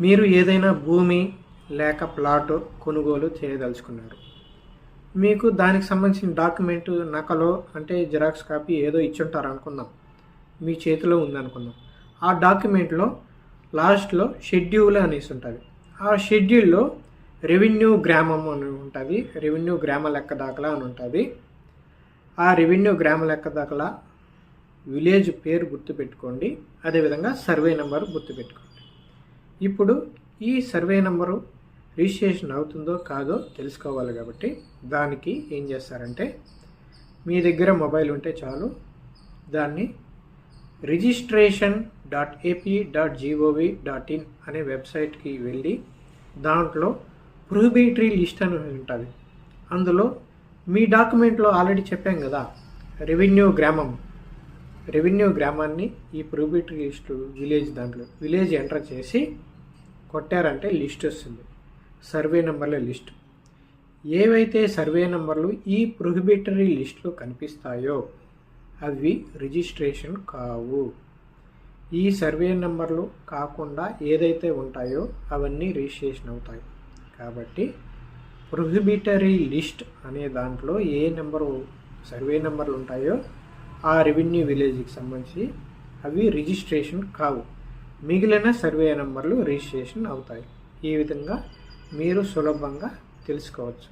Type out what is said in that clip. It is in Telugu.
మీరు ఏదైనా భూమి లేక ప్లాట్ కొనుగోలు చేయదలుచుకున్నారు. మీకు దానికి సంబంధించిన డాక్యుమెంట్ నకలో అంటే జిరాక్స్ కాపీ ఏదో ఇచ్చుంటారు అనుకుందాం. మీ చేతిలో ఉందనుకుందాం. ఆ డాక్యుమెంట్లో లాస్ట్లో షెడ్యూల్ అనేసి ఉంటుంది ఆ షెడ్యూల్లో రెవెన్యూ గ్రామం అని ఉంటుంది. రెవెన్యూ గ్రామ లెక్క దాఖలా అని ఉంటుంది. ఆ రెవెన్యూ గ్రామ లెక్క దాఖలా విలేజ్ పేరు గుర్తుపెట్టుకోండి. అదేవిధంగా సర్వే నెంబర్ గుర్తుపెట్టుకోండి. ఇప్పుడు ఈ సర్వే నెంబరు రిజిస్ట్రేషన్ అవుతుందో కాదో తెలుసుకోవాలి కాబట్టి దానికి ఏం చేస్తారంటే మీ దగ్గర మొబైల్ ఉంటే చాలు దాన్ని registration dot AP dot G O V dot in అనే వెబ్సైట్కి వెళ్ళి దాంట్లో ప్రొహిబిటరీ లిస్ట్ అని ఉంటుంది. అందులో మీ డాక్యుమెంట్లో ఆల్రెడీ చెప్పాం కదా రెవెన్యూ గ్రామం. రెవెన్యూ గ్రామాన్ని ఈ ప్రొహిబిటరీ లిస్టు విలేజ్ దాంట్లో విలేజ్ ఎంటర్ చేసి కొట్టారంటే లిస్ట్ వస్తుంది. సర్వే నెంబర్ల లిస్ట్. ఏవైతే సర్వే నెంబర్లు ఈ ప్రొహిబిటరీ లిస్టులో కనిపిస్తాయో అవి రిజిస్ట్రేషన్ కావు. ఈ సర్వే నెంబర్లు కాకుండా ఏదైతే ఉంటాయో అవన్నీ రిజిస్ట్రేషన్ అవుతాయి. కాబట్టి ప్రొహిబిటరీ లిస్ట్ అనే దాంట్లో ఏ నెంబరు సర్వే నెంబర్లు ఉంటాయో ఆ రెవెన్యూ విలేజ్కి సంబంధించి అవి రిజిస్ట్రేషన్ కావు. మిగిలిన సర్వే నెంబర్లు రిజిస్ట్రేషన్ అవుతాయి. ఈ విధంగా మీరు సులభంగా తెలుసుకోవచ్చు.